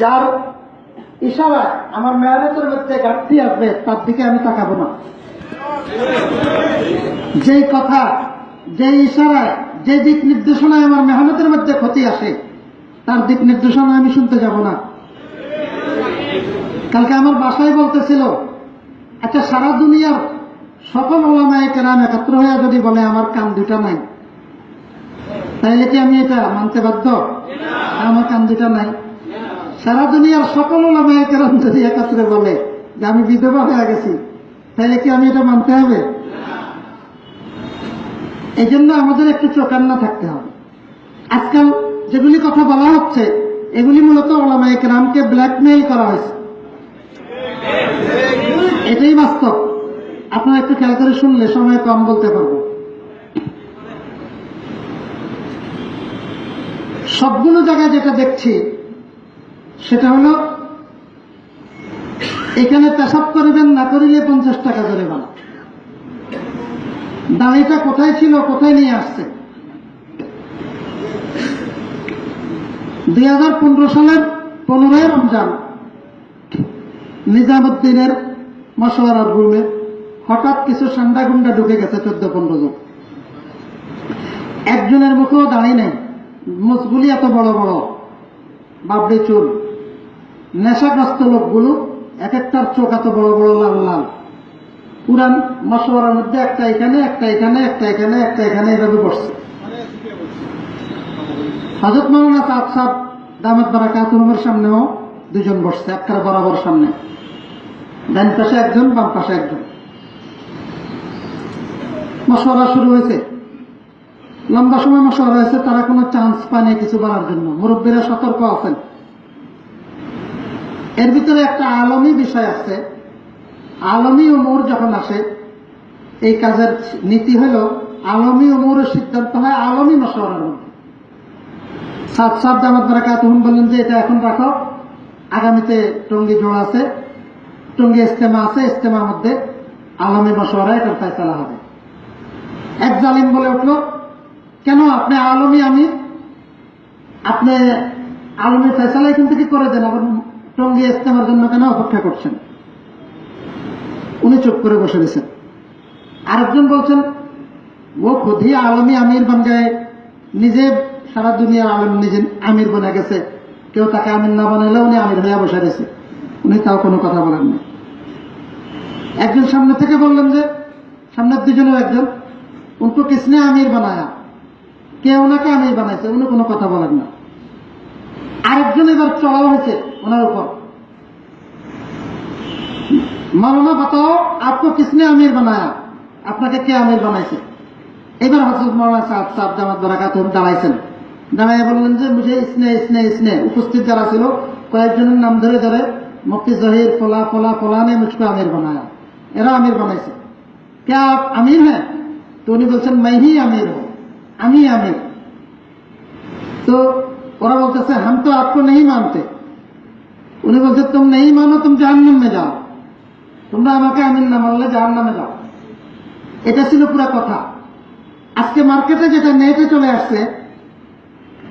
যার ইশারায় আমার মেহনতের মধ্যে ঘাটতি আসবে তার দিকে আমি তাকাবো না। যেই কথা যে ইশারায় যে দিক নির্দেশনায় আমার মেহনতের মধ্যে ক্ষতি আসে, তার দিক নির্দেশনা আমি শুনতে যাব না। কালকে আমার বাসায় বলতেছিল আচ্ছা সারা দুনিয়ার সকল ওলামায় কেরাম একত্র হয়ে যদি বলে আমার কান দুটা নাই, তাইলে কি আমি এটা মানতে বাধ্য? আমার কান দুটা নাই। সারা দুনিয়ার সকল ওলামায় কেরাম যদি একত্রে বলে যে আমি বিধবা হয়ে গেছি, তাহলে কি আমি এটা মানতে হবে? এই জন্য আমাদের একটু চোখান্না থাকতে হবে। আজকাল যেগুলি কথা বলা হচ্ছে, এগুলি মূলত ওলামায় কেরামকে ব্ল্যাকমেইল করা হয়েছে। এটাই বাস্তব। আপনারা একটু খেয়াল করে শুনলে সময় কম বলতে পারব। সবগুলো জায়গায় যেটা দেখছি সেটা হলো, এখানে পেশাব করবেন না করিলে পঞ্চাশ টাকা করে বানা। দাঁড়িটা কোথায় ছিল, কোথায় নিয়ে আসছে? দুই হাজার পনেরো সালের পনেরোই রমজান, নিজামুদ্দিনের মশওয়ারার রুমে হঠাৎ কিছু সান্ডা গুন্ডা ঢুকে গেছে চোদ্দ পনেরো জন। একজনের মুখেও দাঁড়িয়ে নেই মুখগুলি এত বড় বড় বাবড়ি চুল। নেশাগ্রস্ত লোকগুলো এক একটার চোখ এত বড় বড় লাল লাল। পুরান মশওয়ারার মধ্যে একটা এখানে একটা এখানে একটা এখানে একটা এখানে এভাবে বসছে। হজরত মৌলানা সাদ সাহ দামত বারাকাতুমের সামনেও দুজন বসছে একটা বরাবর সামনে। ডান পাশে একজন, বাম পাশে একজন। মশওয়ারা শুরু হয়েছে। লম্বা সময় মশওয়ারা হয়েছে, তারা কোনো চান্স পায়নি কিছু বলার জন্য। মুরব্বীরা সতর্ক আছেন। এর ভিতরে একটা আলমী বিষয় আছে। আলমী উমর যখন আসে, এই কাজের নীতি হল আলমী উমরের সিদ্ধান্ত হয় আলমী মশওয়ারার মধ্যে। সাত সাত দামাত বারাকা তখন বললেন যে, এটা এখন রাখো। আগামীতে টঙ্গি জোড় আছে, টঙ্গি ইস্তেমা আছে ইস্তেমার মধ্যে আলমী মশওয়ারা এটার ফেসলা হবে। এক জালিম বলে উঠল, কেন আপনি আলমী আমি আপনি আলমী ফেসলা এখান থেকে করে দেন? টঙ্গি ইস্তেমার জন্য কেন অপেক্ষা করছেন? উনি চুপ করে বসে গেছেন। আরেকজন বলছেন, ও খুদি আলমী আমির বান গায়ে, নিজে সারা দুনিয়ার আলম নিজে আমির বনে গেছে। কেউ তাকে আমির না বানাইলে উনি আমির হয়ে বসে গেছে উনি তাও কোনো কথা বলেন না একজন সামনে থেকে বললেন যে, সামনের দুজনের একজন। উनको কিসনে আমির বানায়া? কে ওনাকে আমির বানাইছে? উনি কোনো কথা বলেন না। আরেকজন এবার চড়া হয়েছে ওনার উপর। মালানা বাতাও আপনার কৃষ্ণে আমির বানায়? আপনাকে কে আমির বানাইছে? এবার হজরত মৌলানা সাহেব সাহেব জামাত বরাকাত দাঁড়াইছেন। দাঁড়াইয়া বললেন যে বুঝে স্নেহ স্নেহ স্নেহ উপস্থিত যারা ছিল, কয়েকজনের নাম ধরে ধরে মুফতি জহির, ফলা ফলা ফলা নে মুসকে আমির বানায়। এরা আমির বানাইছে। কে আপ, আমির হ্যাঁ? তো উনি বলছেন, মাইহি আমির আমি আমির। তো ওরা বলতেছে, হাম তো আপকো নেই মানতে। উনি বলছে, তুম নেই মানো, তুমি জাহান্নামে যাও। তোমরা আমাকে আমিন না মানলে জাহান্নামে যাও। এটা ছিল পুরা কথা। আজকে মার্কেটে যেটা নেটে চলে আসছে,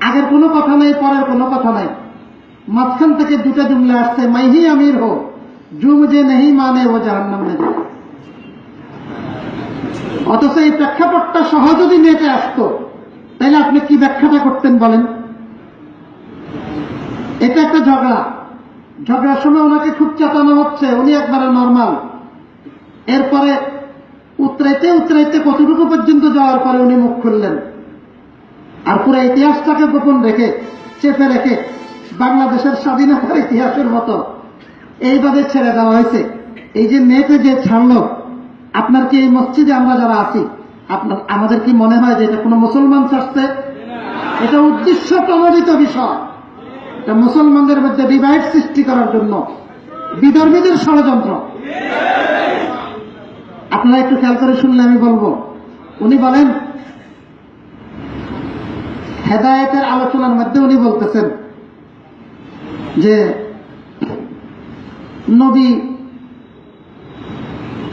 আগের কোনো কথা নাই, পরের কোনো কথা নাই। মাঝখান থেকে দুটা জুমলে আসছে, মাইহি আমির হো জুম যে নেই মানে ও জাহান্নাম নামে যাও। অথচ এই প্রেক্ষাপটটা সহ যদি নেটে আসতো, তাহলে আপনি কি ব্যাখ্যাটা করতেন বলেন? এটা একটা ঝগড়া। ঝগড়ার সময় ওনাকে খুব চেতানো হচ্ছে, উনি একবারে নর্মাল। এরপরে উতরাইতে উতরাইতে কতটুকু পর্যন্ত যাওয়ার পরে উনি মুখ খুললেন। আর পুরো ইতিহাসটাকে গোপন রেখে, চেপে রেখে বাংলাদেশের স্বাধীনতার ইতিহাসের মতো এইভাবে ছেড়ে দেওয়া হয়েছে। এই যে নেটে যে ছাড়লো, আপনার কি এই মসজিদে আমরা যারা আছি, আপনার আমাদের কি মনে হয় যে এটা কোনো মুসলমান ছাড়ছে? এটা উদ্দেশ্য প্রণোদিত বিষয়। মুসলমানদের মধ্যে ডিভাইড সৃষ্টি করার জন্য। বিধর্মীদের ষড়যন্ত্র। আপনারা একটু খেয়াল করে শুনলে আমি বলব। উনি বলেন, হেদায়েতের আলোচনার মধ্যে উনি বলতেছেন যে, নবী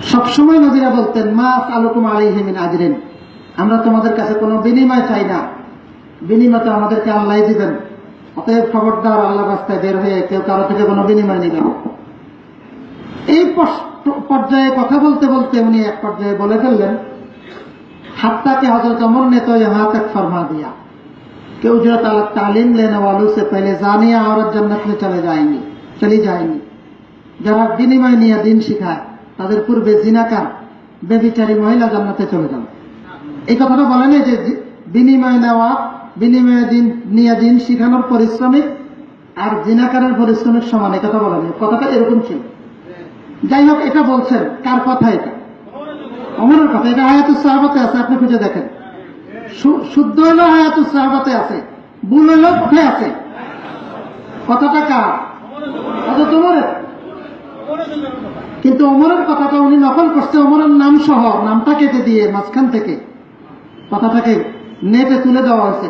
সবসময় নবীরা বলতেন মাস আলোকুম হেমিন আজরেন। আমরা তোমাদের কাছে কোনো বিনিময় চাই না। বিনিময় তো আমাদেরকে আল্লাহ দিবেন। অতএব খবরদার আল্লাহ রাস্তায় বের হয়ে কেউ কারো থেকে কোনো বিনিময় নিবে না এই পস- পর্যায়ে কথা বলতে বলতে উনি এক পর্যায়ে বলে ফেললেন হাত্তাকে হজরত অমর ने तो यहाँ तक फरमा दिया कि उजरत अला तालीम लेने वालों से पहले जानिया औरत जन्नत में चले जाएंगी चली जाएंगी যারা বিনিময় নিয়ে দিন শিখায় তাদের পূর্বে জিনাকার বেবিচারী মহিলা জান্নাতে চলে যাবে এই কথাটা বলেন যে জি- বিনিময় নেওয়া বিনিময় দিন, নিয়ে দিন শিখানোর পরিশ্রমিক আর জিনাকারের পরিশ্রমিক সমান কথা বলা বলেন কথাটা এরকম ছিল। যাই হোক, এটা বলছেন। কার কথা এটা? অমরের কথা। এটা আয়াতুস সাহাবাতে আছে, আপনি খুঁজে দেখেন। শুদ্ধ হলো আয়াতুস সাহাবাতে আছে, ভুল হলো কোথায় আছে। কথাটা কার? আচ্ছা তোমার কিন্তু অমরের কথাটা উনি নকল করছে। অমরের নাম সহ নামটা কেটে দিয়ে মাঝখান থেকে কথাটাকে নেটে তুলে দেওয়া হয়েছে।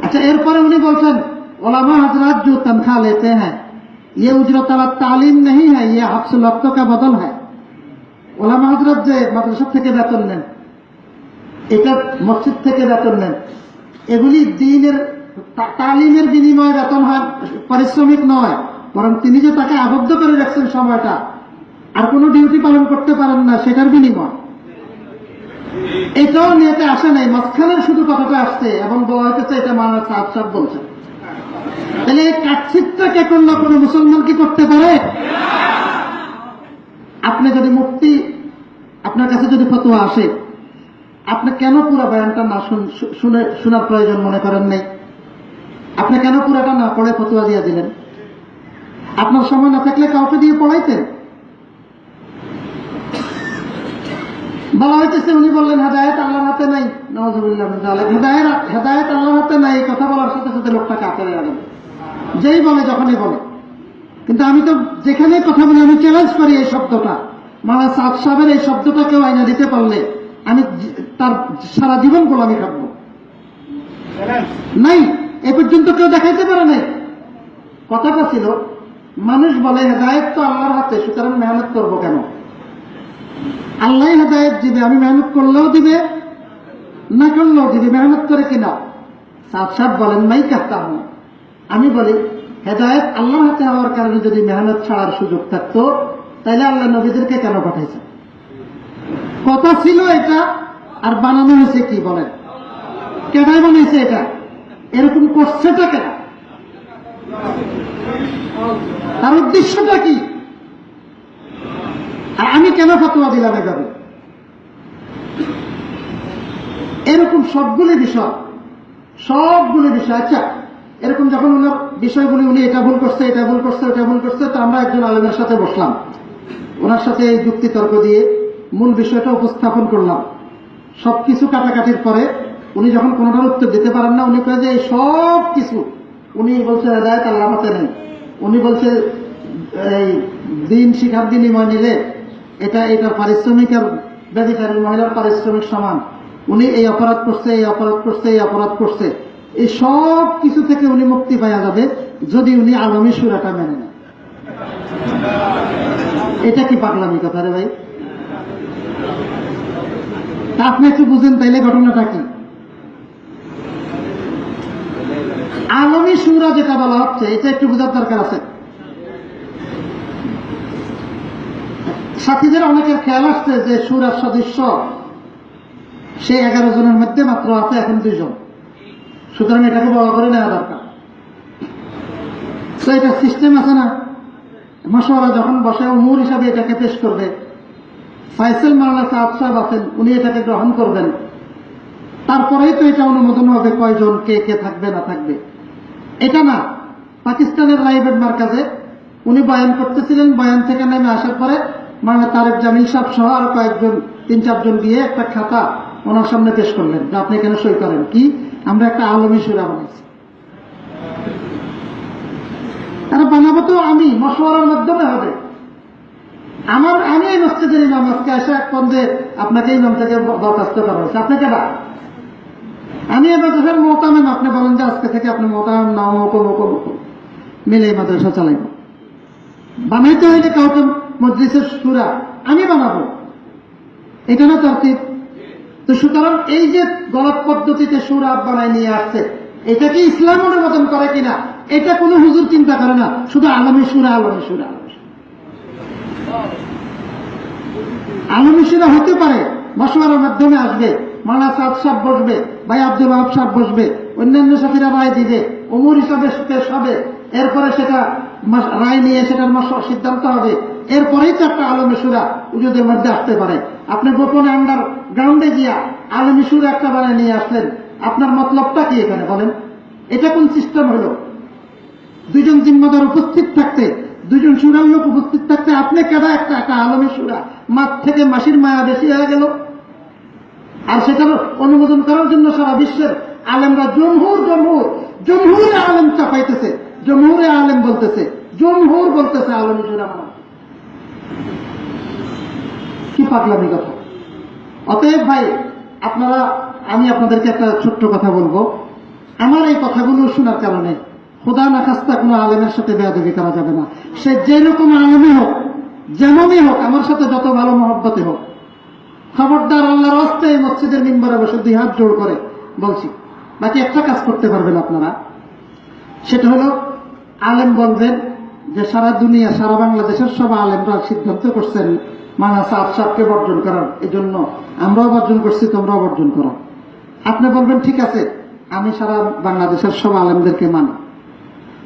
अच्छा এরপরে উনি বলছেন ओलामा हजरात जो तनख्वाह लेते हैं ये उजरत अला तालीम नहीं है ये हफ्स वक्तों का बदल है ওলামা হজরত যে মাদ্রাসা থেকে বেতন নেন এটা মসজিদ থেকে বেতন নেন এগুলি দিনের তা- তালিমের বিনিময়ে বেতন হয় পারিশ্রমিক নয় বরং তিনি যে তাকে আবদ্ধ করে রাখছেন সময়টা আর কোনো ডিউটি পালন করতে পারেন না সেটার বিনিময় এটাও নিয়েতে আসে নাই, মাঝখানের শুধু কথাটা আসছে এবং বলা হইতেছে এটা মানা সাপ সাপ বলছে। তাহলে এই কাটছিটটা কে করল? কোনো মুসলমান কি করতে পারে? আপনি যদি মুক্তি আপনার কাছে যদি ফতোয়া আসে, আপনি কেন পুরো বয়ানটা না শুন- শুনে শোনার প্রয়োজন মনে করেন নাই? আপনি কেন পুরাটা না পড়ে ফতোয়া দিয়ে দিলেন? আপনার সময় না থাকলে কাউকে দিয়ে পড়াইতেন? বলা হইতেছে, উনি বললেন, হেদায়ত আল্লাহর হাতে নাই। হেদায়ত হেদায়ত আল্লাহর হাতে নাই। এই কথা বলার সাথে সাথে লোকটা কাপড়ে যাবে যেই বলে, যখনই বলে। কিন্তু আমি তো যেখানে কথা বলি, আমি চ্যালেঞ্জ করি এই শব্দটা। মানে সাদ সাহেবের এই শব্দটা কেউ আইনা দিতে পারলে আমি তার সারা জীবন গোলামি খাটবো নাই, এ পর্যন্ত কেউ দেখাইতে পারে নাই। কথাটা ছিল, মানুষ বলে, হেদায়ত তো আল্লাহর হাতে, সুতরাং মেহনত করব কেন? আল্লাহ হেদায়ত দিবে, আমি মেহনত করলেও দিবে, না করলেও দিবে, মেহনত করে কিনা? সাদ সাহেব বলেন, মাই কাটতাম আমি বলি, হেদায়ত আল্লাহর হাতে হওয়ার কারণে যদি মেহনত ছাড়ার সুযোগ থাকতো তাহলে আল্লাহ নবীদেরকে কেন পাঠাইছে কথা ছিল এটা, আর বানানো হয়েছে কি বলেন? কেটাই বানিয়েছে এটা? এরকম করছেটা কেন? তার উদ্দেশ্যটা কি? আর আমি কেন ফতোয়া দিলাম এভাবে? এরকম সবগুলি বিষয় সবগুলি বিষয় আচ্ছা এরকম যখন ওনার বিষয়গুলি উনি এটা ভুল করছে, এটা ভুল করছে এটা ভুল করছে, তো আমরা একজন আলেমের সাথে বসলাম। ওনার সাথে এই যুক্তি তর্ক দিয়ে মূল বিষয়টা উপস্থাপন করলাম। সবকিছু কাটাকাটির পরে উনি যখন কোনোটার উত্তর দিতে পারেন না, উনি কয়ে যে সব কিছু উনি বলছে, হেদায়ত আল্লাহ নেই। উনি বলছে, এই দিন শিখার বিনিময় নিলে এটা এটার পারিশ্রমিক আর ব্যধিকারী মহিলার পারিশ্রমিক সমান। উনি এই অপরাধ করছে, এই অপরাধ করছে, এই অপরাধ করছে। এই সব কিছু থেকে উনি মুক্তি পাওয়া যাবে যদি উনি আলমী সুরাটা মেনে নেন। এটা কি পাগলামি কথা রে ভাই? আপনি একটু বুঝেন তাইলে ঘটনাটা কি? আলমী সুরা যেটা বলা হচ্ছে, এটা একটু বোঝার দরকার আছে। সাথীদের অনেকের খেয়াল আসছে যে সুরার সদস্য সে এগারো জনের মধ্যে মাত্র আছে, এখন দুইজন। সুতরাং এটাকে বড় করে নেওয়া দরকার। তো এটা সিস্টেম আছে না? মশওয়ারা যখন বসে উমুর হিসাবে এটাকে পেশ করবে, ফাইসেল মাওলা সাহেব সাহেব আছেন, উনি এটাকে গ্রহণ করবেন। তারপরেই তো এটা অনুমোদন হবে, কয়জন, কে কে থাকবে, না থাকবে। এটা না, পাকিস্তানের রাইবেড মার্কাজে উনি বয়ান করতেছিলেন, বয়ান থেকে নেমে আসার পরে মানে তারেক জামিল সাহেব সহ আরও কয়েকজন, তিন চারজন গিয়ে একটা খাতা ওনার সামনে পেশ করলেন যে আপনি এখানে সই করেন। কি? আমরা একটা আলমী সুরা বানাইছি। তারা বানাবো তো আমি, মশওয়ারার মাধ্যমে হবে। আমার, আমি এই মসজিদের ইমাম, আজকে এসে এক পর্যন্ত আপনাকে ইমাম থেকে বরখাস্ত করা হয়েছে। আপনি কেডা আমি এই মাদ্রাসার মোহতামেম, আপনি বলেন যে আজকে থেকে আপনি মোহতামেম নাও মকো মকো মকো মিলে এই মাদ্রাসা চালাইব। বানাইতে হইলে কাউকে মজলিসের সুরা আমি বানাবো। এটা না তরতিব? তো সুতরাং এই যে গলত পদ্ধতিতে সুরা বানায় নিয়ে আসছে, এটা কি ইসলাম অনুমোদন করে কিনা? এটা কোনো হুজুর চিন্তা করে না, শুধু আলমী সুরা আলমী সুরা। আলমী সুরা। হতে পারে মশওয়ারার মাধ্যমে আসবে মালা সাদ সাহ বসবে, ভাই আব্দুল আহব সাহ বসবে, অন্যান্য সাথীরা রায় দিবে অমর হিসাবে পেশ হবে, এরপরে সেটা রায় নিয়ে সেটার সিদ্ধান্ত হবে। এরপরেই তো একটা আলমী সুরা উজুদের মধ্যে আসতে পারে। আপনি গোপনে আন্ডার গ্রাউন্ডে গিয়া আলমী সুরা একটা বানায় নিয়ে আসলেন, আপনার মতলবটা কি এখানে বলেন? এটা কোন সিস্টেম হলো? দুজন জিম্মাদার উপস্থিত থাকতে দুজন সুরার লোক উপস্থিত থাকতে আপনি কেনা একটা একটা আলমী সুরা? মাঠ থেকে মাসির মায়া বেশি হয়ে গেল। আর সেটার অনুমোদন করার জন্য সারা বিশ্বের আলেমরা জমহুর জমহুর, জমহুরে আলেম চাপাইতেছে, জমহুরে আলেম বলতেছে, জমহুর বলতেছে আলমী সুরা। কি পাগলামি কথা? অতএব ভাই, আপনারা, আমি আপনাদেরকে একটা ছোট্ট কথা বলব। আমার এই কথাগুলো শোনার কারণে খোদা না খাস্তা কোনো আলেমের সাথে বেয়াদবি করা যাবে না। সে যেরকম আলেমে হোক, যেমনই হোক, আমার সাথে যত ভালো মহব্বতে হোক, খবরদার আল্লাহর এই মসজিদের মিম্বরে বসে দুই হাত জোর করে বলছি, বাকি একটা কাজ করতে পারবেন আপনারা। সেটা হলো, আলেম বলবেন যে সারা দুনিয়া, সারা বাংলাদেশের সব আলেমরা সিদ্ধান্ত করছেন, মানা সাত সাতকে বর্জন করার এই জন্য আমরাও বর্জন করছি, তোমরাও বর্জন করো। আপনি বলবেন, ঠিক আছে, আমি সারা বাংলাদেশের সব আলেমদেরকে মানি।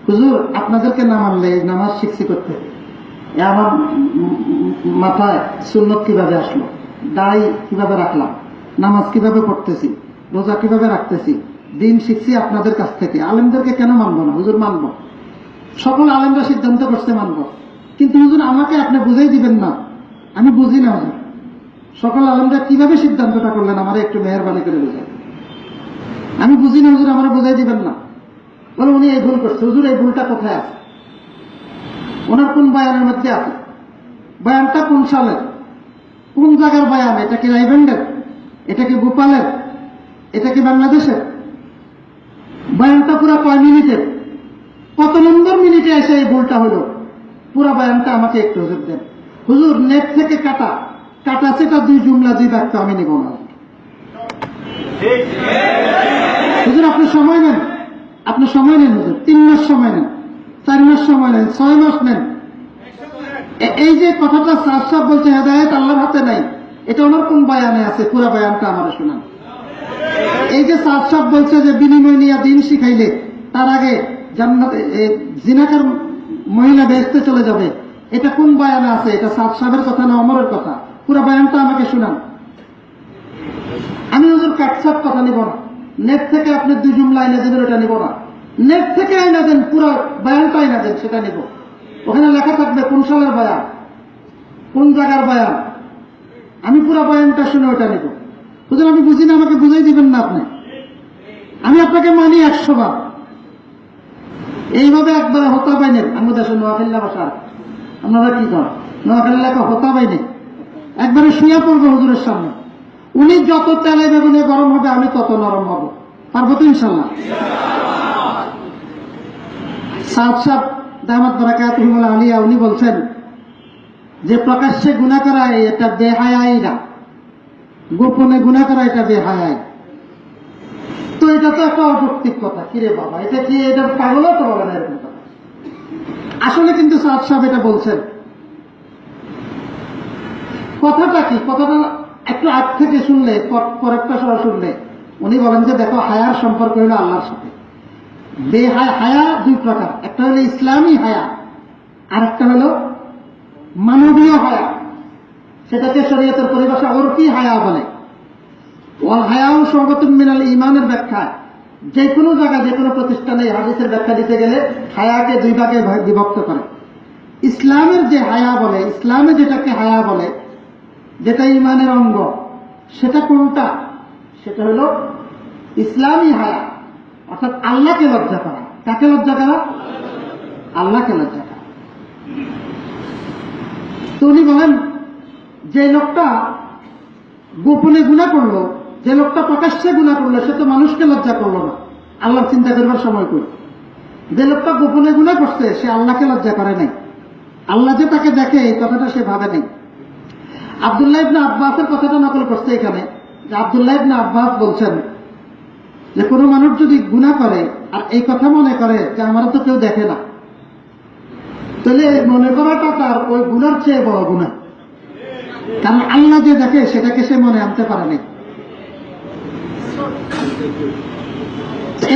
হুজুর, আপনাদেরকে না মানলে নামাজ শিখছি করতে? আমার মাথায় সুন্নত কীভাবে আসলো? দাড়ি কীভাবে রাখলাম? নামাজ কীভাবে পড়তেছি? রোজা কীভাবে রাখতেছি? দিন শিখছি আপনাদের কাছ থেকে। আলেমদেরকে কেন মানবো না? হুজুর, মানবো। সকল আলেমরা সিদ্ধান্ত করতে মানব। কিন্তু হুজুর, আমাকে আপনি বুঝাই দিবেন না। আমি বুঝি না, হুজুর। সকল আলেমরা কীভাবে সিদ্ধান্তটা করলেন? আমার একটু মেহরবানি করে বুঝাই আমি বুঝি না, হুজুর, আমার বুঝাই দিবেন না। বলে উনি এই ভুল করছে। হুজুর, এই ভুলটা কোথায় আছে? ওনার কোন বয়ানের মধ্যে আছে? বয়ানটা কোন সালের? কোন জায়গার বয়ান? এটা কি রাইভেন্ডের এটা কি ভোপালের এটা কি বাংলাদেশের? বয়ানটা পুরো কয় মিনিটের? নম্বর এসে এই ভুলটা হলো পুরো বয়ানটা আমাকে একটু হুজুর দেন। হুজুর, নেট থেকে কাটা। কাটা সেটা দুই জুমলা দুই বাক্য আমি নিব না। হুজুর, আপনি সময় নেন। আপনি সময় নেন হুজুর। তিন মাস সময় নেন। চার মাস সময় নেন। ছয় মাস নেন। এই যে কথাটা সাফ সাফ বলছে, হেদায়ত আল্লাহর হাতে নাই। এটা ওনার কোন বয়ানে আছে? পুরা বয়ানটা আমার শোনান। এই যে সাফ সাফ বলছে যে বিনিময় নিয়ে দিন শিখাইলে, তার আগে জান্নাত জিনাকার মহিলা বেসতে চলে যাবে। এটা কোন বয়ানে আছে? এটা সাফ সাহেবের কথা না অমরের কথা? পুরো বয়ানটা আমাকে শোনান। আমি হুজুর কাটসাপ কথা নিব না। নেট থেকে আপনি দুই জুমলা আইনা দেবেন ওটা নিব না। নেট থেকে আইনা দেন পুরো বয়ানটা আইনা দেন সেটা নিব। ওখানে লেখা থাকবে কোন সালের বয়ান? কোন জায়গার বয়ান? আমি পুরো বয়ানটা শুনে ওটা নিব। হুজুর, আমি বুঝি না আমাকে বুঝাই দিবেন না আপনি। আমি আপনাকে মানি একশো বার। এইভাবে একবারে হতা পাইনেন আমি দেশে নোয়াখাল্লা ভাষার আপনারা কি করেন নোয়াখালী লেখা হতা পাইনি একবারে শুয়ে পড়ব হুজুরের সামনে। উনি যত তেলে বেগুনে গরম হবে, আমি তত নরম হব। পারব তো ইনশাল্লাহ? সাদ সাহ দামাত বরাকাত আলিয়া, উনি বলছেন, যে প্রকাশ্যে গুণা করা এটা বেহায়াই না গোপনে গুণা করা এটা বেহায়াই তো এটা তো একটা অযৌক্তিক কথা। কিরে বাবা, এটা কি এটা পাগলও তো বলে না এরকম কথা? আসলে কিন্তু সাদ সাহেব এটা বলছেন। কথাটা কি? কথাটা একটু আগ থেকে শুনলে পরেরটা সহ শুনলে, উনি বলেন যে, দেখো, হায়ার সম্পর্ক হলো আল্লাহর সাথে। বেহায়া হায়া দুই প্রকার। একটা হলো ইসলামী হায়া, আর একটা হলো মানবীয় হায়া। সেটাকে শরীয়তের পরিভাষা ওরফি হায়া বলে। ওয়াল হায়াও মিনাল ইমানের ব্যাখ্যা যে কোনো জায়গায় যে কোনো প্রতিষ্ঠানে হাদিসের ব্যাখ্যা দিতে গেলে হায়াকে দুই ভাগে বিভক্ত করে। ইসলামের যে হায়া বলে, ইসলামে যেটাকে হায়া বলে, যেটা ইমানের অঙ্গ, সেটা কোনটা? সেটা হলো ইসলামী হায়া, অর্থাৎ আল্লাহকে লজ্জা করা। কাকে লজ্জা করা? আল্লাহকে লজ্জা করা। তো উনি বলেন, যে লোকটা গোপনে গুণা করল যে লোকটা প্রকাশ্যে গুণা করল, সে তো মানুষকে লজ্জা করল না। আল্লাহর চিন্তা করবার সময় করি যে লোকটা গোপনে গুণা করছে, সে আল্লাহকে লজ্জা করে নাই। আল্লাহ যে তাকে দেখে, এই কথাটা সে ভাবে নাই। আবদুল্লাহ ইবনে আব্বাসের কথাটা নকল করছে এখানে, যে আবদুল্লাহ ইবনে আব্বাস বলছেন যে, কোনো মানুষ যদি গুণা করে আর এই কথা মনে করে যে আমার তো কেউ দেখে না, তাহলে মনে করাটা তার ওই গুণার চেয়ে বড় গুণা কারণ আল্লাহ যে দেখে, সেটাকে সে মনে আনতে পারে পারেনি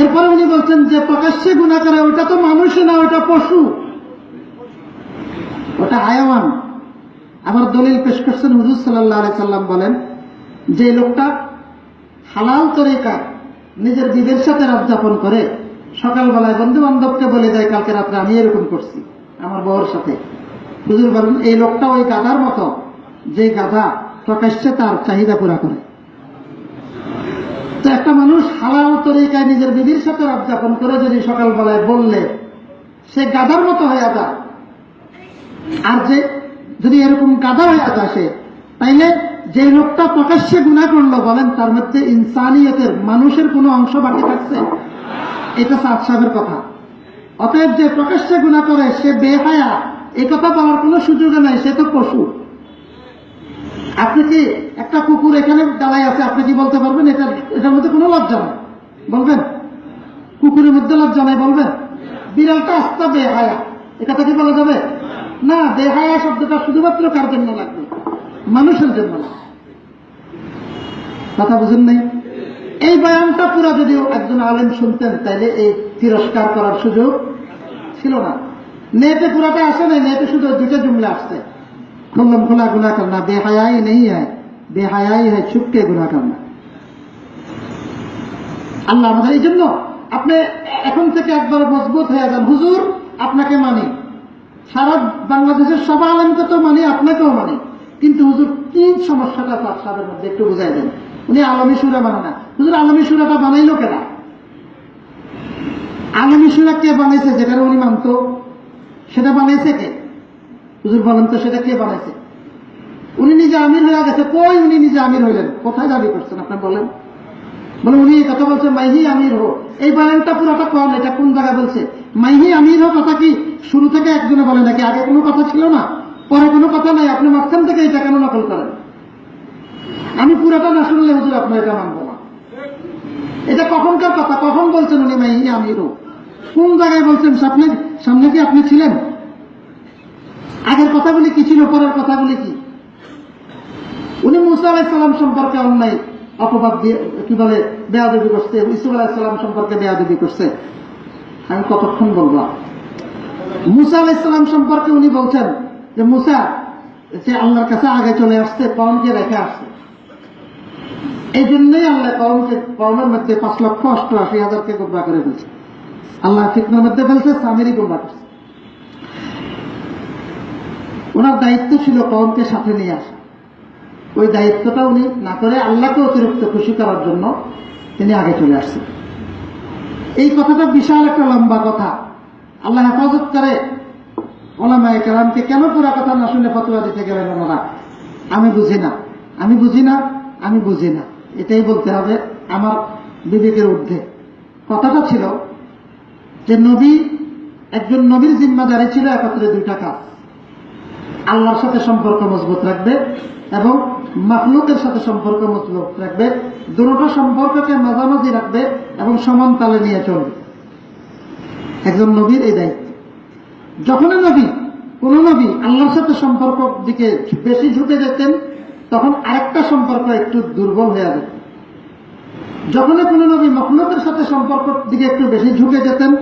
এরপরে উনি বলছেন যে প্রকাশ্যে গুণা করে, ওটা তো মানুষই না, ওটা পশু। ওটা হায়াওয়ান। আবার দলিল পেশ করছেন হুজুর সাল্লাহ সাল্লাম বলেন, যে লোকটা হালাল তরিকা নিজের বিবের সাথে রাত যাপন করে, সকালবেলায় বন্ধু বান্ধবকে বলে দেয়, কালকে রাত্রে আমি এরকম করছি, আমার বউর সাথে। হুজুর বলেন, এই লোকটা ওই গাধার মতো যে গাধা প্রকাশ্যে তার চাহিদা পুরা করে। তো একটা মানুষ হালাল তরিকায় নিজের বিবির সাথে রাতযাপন করে যদি সকালবেলায় বললে, সে গাদার মতো হয়ে যায়। আর যে যদি এরকম গাদা হয়ে আসে তাইলে যে লোকটা প্রকাশ্যে গুণা করল বলেন, তার মধ্যে ইনসানিয়তের মানুষের কোনো অংশ বাকি থাকছে। এটা সাদ সাহেবের কথা। অতএব যে প্রকাশ্যে গুণা করে, সে বেহায়া এই কথা বলার কোনো সুযোগ নাই, সে তো পশু। আপনি কি একটা কুকুর এখানে দাঁড়ায় আছে, আপনি কি বলতে পারবেন? এটা এটার মধ্যে কোনো লজ্জা নেই। বলবেন? কুকুরের মধ্যে লজ্জা নেই, বলবেন? বিড়ালটা আস্তা বেহায়া। এটা কি বলা যাবে? না, বেহায়া শব্দটা শুধুমাত্র কার জন্য লাগবে? মানুষের জন্য না। কথা বুঝেন নাই? এই বয়ানটা পুরো যদি একজন আলেম শুনতেন, তাইলে এই তিরস্কার করার সুযোগ ছিল না। নেটে পুরাটা আসে নাই, নেটে শুধু দুটো জুমলে আসছে। খুল্লম খোলা গুনা করনা বেহায়াই নেই হয় বেহায়াই হয় ছুপকে গুনা করনা আল্লাহ আমাদের এই জন্য আপনি এখন থেকে একবার মজবুত হয়ে যান হুজুর আপনাকে মানি সারা বাংলাদেশের সব আলমকে তো মানি, আপনাকেও মানি। কিন্তু হুজুর কি সমস্যাটা তার সাদের মধ্যে একটু বুঝাই দেন। উনি আলমী সুরা মানে না। হুজুর, আলমী সুরাটা বানাইলো কেনা আলমী সুরা কে বানাইছে যেখানে উনি মানত? সেটা বানাইছে কে? হুজুর বলেন তো, সেটা কে বানাইছে? উনি নিজে আমির হয়ে গেছে, কই উনি নিজে আমির হইলেন? কোথায় দাবি করছেন আপনার বলেন? বলে উনি কথা বলছে মাইহি আমির হো। এই বায়ানটা পুরোটা কম এটা কোন জায়গায় বলছে? মাইহি আমির হো কথা কি শুরু থেকে একজনে বলে নাকি? আগে কোনো কথা ছিল না? পরে কোনো কথা নাই? আপনি মাঝখান থেকে এটা কেন নকল করেন? আমি পুরোটা না শুনলে হুজুর আপনার এটা মানবো না। এটা কখনকার কথা, কখন বলছেন উনি মাইহি আমির হো? কোন জায়গায় বলছেন? সামনে সামনে কি আপনি ছিলেন? আগের কথাগুলি কি ছিল, পরের কথাগুলি কি? উনি মুসা আলাহিসাল্লাম সম্পর্কে অন্যায় অপবাদ দিয়ে কি বলে, বেয়াদবি করছে ইসুফ আলাহিসাল্লাম সম্পর্কে বেয়াদবি করছে। আমি কতক্ষণ বলব? মুসা আলাহিসাল্লাম সম্পর্কে উনি বলছেন যে, মুসা, সে আল্লাহর কাছে আগে চলে আসছে কমকে রেখে আসছে। এই জন্যই আল্লাহ কমকে কমের মধ্যে পাঁচ লক্ষ অষ্টআশি হাজারকে গোবরা করে ফেলছে। আল্লাহ ফিতনার মধ্যে ফেলছে, স্বামীরই গোবরা করছে। ওনার দায়িত্ব ছিল কমকে সাথে নিয়ে আসা। ওই দায়িত্বটা উনি না করে আল্লাহকে অতিরিক্ত খুশি করার জন্য তিনি আগে চলে আসছেন। এই কথাটা বিশাল একটা লম্বা কথা। আল্লাহ হেফাজত করে ওলামায় কালামকে কেন পুরা কথা না শুনে ফতোয়া দিতে গেলেন ওনারা? আমি বুঝি না। আমি বুঝি না, আমি বুঝি না। এটাই বলতে হবে আমার বিবেকের ঊর্ধ্বে। কথাটা ছিল যে নবী একজন নবীর জিম্মাদারি ছিল একত্রে দুইটা কাজ। আল্লাহর সাথে সম্পর্ক মজবুত রাখবে এবং মাহলুকের সাথে সম্পর্ক মজবুত রাখবে। দুটো সম্পর্ককে মাঝামাঝি রাখবে এবং সমান তালে নিয়ে চলবে। একজন নবীর এই দায়িত্ব। যখনই নবী, কোন নবী আল্লাহর সাথে সম্পর্ক দিকে বেশি ঝুঁকে যেতেন, তখন আরেকটা সম্পর্ক একটু দুর্বল হয়ে যেত। যখনই কোন নবী মখলুকের সাথে সম্পর্ক দিকে একটু বেশি ঝুঁকে যেতেন,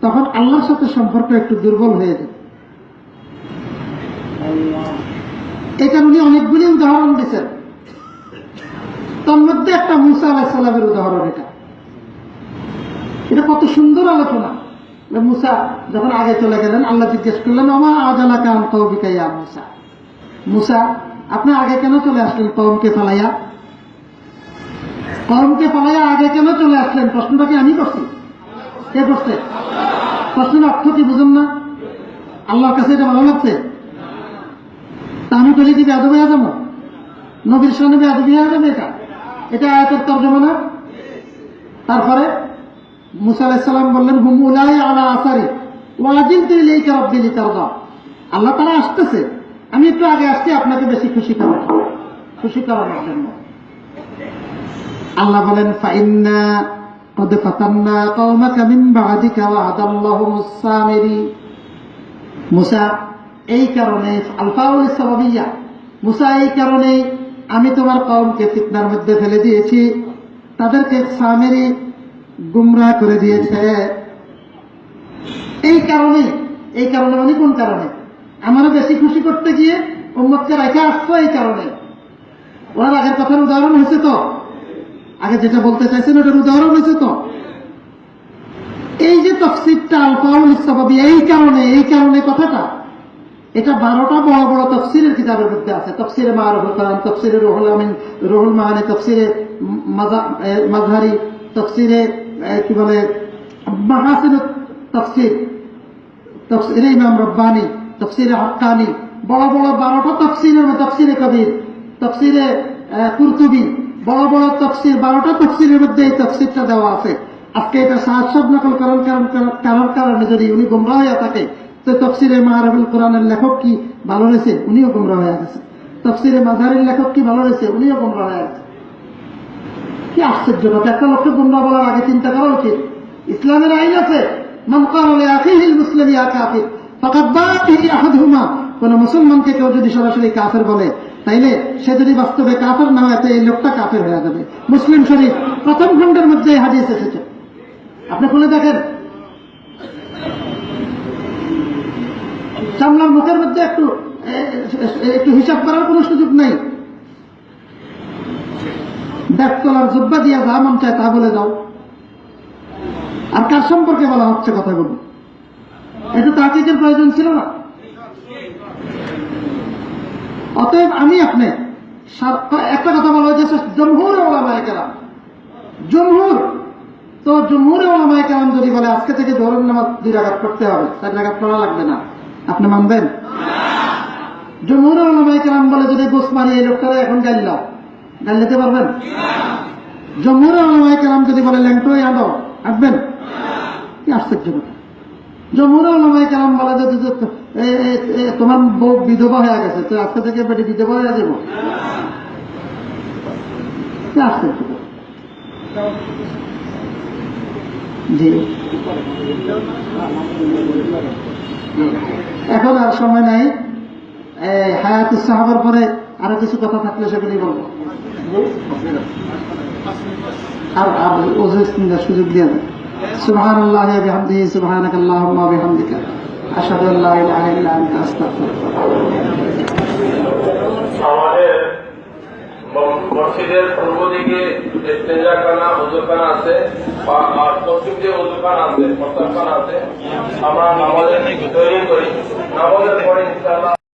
তখন আল্লাহর সাথে সম্পর্ক একটু দুর্বল হয়ে যেত। এটা উনি অনেকগুলি উদাহরণ দিচ্ছেন তার মধ্যে একটা মুসা আলাহ সাল্লামের উদাহরণ এটা। এটা কত সুন্দর আলোচনা। মুসা যখন আগে চলে গেলেন, আল্লাহ জিজ্ঞেস করলেন আমা আজালা কাম কৌবিকাইয়া মুসা? মুসা, আপনি আগে কেন চলে আসলেন? কমকে ফালাইয়া? কমকে ফালাইয়া আগে কেন চলে আসলেন? প্রশ্নটা কি আমি করছি? কে করছে? প্রশ্নের অর্থ কি বুঝুন না? আল্লাহর কাছে এটা ভালো লাগছে? তা আমি বলি কি বেদব হয়ে যাবো নবীর সঙ্গে বেদবি হয়ে যাবে এটা এটা আয়াতের তর্জমা না তারপরে মুসা আলাহিসাল্লাম বললেন হুম উলাই আলা আসারি ওয়াজিল তুই এই কারব দিলি তার আল্লাহ তারা আসতেছে আমি একটু আগে আসছি আপনাকে বেশি খুশি করার খুশি করানোর জন্য আল্লাহ বলেন ফাইন্না قد فتنا قومك من بعدك وعد اللهم السامري মুসা এই কারণে আলফাউল সাবাবিয়া, মুসা এই কারণে আমি তোমার কওমকে ফিতনার মধ্যে ফেলে দিয়েছি, তাদেরকে সামেরি গুমরা করে দিয়েছে। এই কারণে এই কারণে মানে কোন কারণে? আমারও বেশি খুশি করতে গিয়ে উম্মতকে রেখে আসছো এই কারণে। ওনার আগের কথার উদাহরণ হয়েছে তো? আগে যেটা বলতে চাইছেন ওটার উদাহরণ হয়েছে তো? এই যে তফসিরটা আলফাউল ইসলামী এই কারণে এই কারণে কথাটা এটা বারোটা বড় বড় তফসিরের কিতাবের মধ্যে আছে। তফসিরে মারুল কোরআন তফসিরে রুহুল আমিন, রুহুল মাহানি তফসিরে মাজহারি তফসিরে কি বলে মাহাসিন তফসির তফসিরে ইমাম রব্বানি তফসিরে হক্কানি, বড় বড় বারোটা তফসিরের তফসিরে কবির তফসিরে কুরতুবি, বড় বড় তফসির বারোটা তফসিরের মধ্যে এই তফসিরটা দেওয়া আছে। আজকে এটা সাহায্য নকল কারণ কারণ কারণ কারণে যদি উনি গুমরা হয়ে থাকে তো তফসিরে মাহারবুল কোরআনের লেখক কি ভালো রয়েছে? উনিও গুমরা হয়ে গেছে। তফসিরে মাঝারের লেখক কি ভালো রয়েছে? উনিও গুমরা হয়ে গেছে। কি আশ্চর্য কথা একটা লোককে গুমরা বলার আগে চিন্তা করা উচিত। ইসলামের আইন আছে কোন মুসলমানকে কেউ যদি সরাসরি কাফের বলে, তাইলে সে যদি বাস্তবে কাফের না হয়, তো এই লোকটা কাফের হয়ে যাবে। মুসলিম শরীফ, প্রথম খণ্ডের মধ্যে হাদিস এসেছে। আপনি খুলে দেখেন সামলার মুখের মধ্যে একটু একটু হিসাব করার কোনো সুযোগ নেই। ব্যাগ তোলার জব্বা দিয়া যা মন চায় তা বলে দাও। আর কার সম্পর্কে বলা হচ্ছে কথাগুলো? এটা তাকিদের প্রয়োজন ছিল না? অতএব আমি আপনি একটা কথা বলা হয়েছে জমহুর ওলামায় কেরাম। জমহুর, তো জমহুর ওলামায় কেরাম যদি বলে, আজকে থেকে ধরুন নামাজ দুই রাগাত করতে হবে, চার রাগাত পড়া লাগবে না। আপনি মানবেন? জমহুর ওলামায় কেরাম বলে, যদি গোস মারি এই লোকটারা এখন গাইলাও গাইল দিতে পারবেন? জমহুর ওলামায় কেরাম যদি বলে ল্যাংটোই আনো আসবেন কি আশ্চর্য কথা। জমহুর ওলামায় কেরাম বলে যে যে- যে- এ- এ- এ- তোমার বউ বিধবা হয়ে গেছে, তো আজকে থেকে বেটি বিধবা হয়ে যাব। কি আশ্চর্য জি। এখন আর সময় নাই এই হায়াত সাহাবার পরে আরো কিছু কথা থাকলে সেগুলি বলবো আর আর ওজুর সুযোগ দিয়ে দেন سبحان الله بحمده سبحانك اللهم وبحمدك أشهد أن لا إله إلا أنت أستغفرك আমাদের ম- মসজিদের পূর্ব দিকে স্টেজাখানা উজুরখানা আছে আর পশ্চিম দিকে উজুরখানা আছে, প্রস্তাবখানা আছে। আমরা নামাজের তৈরি করি। নামাজের পরে ইনশাল্লাহ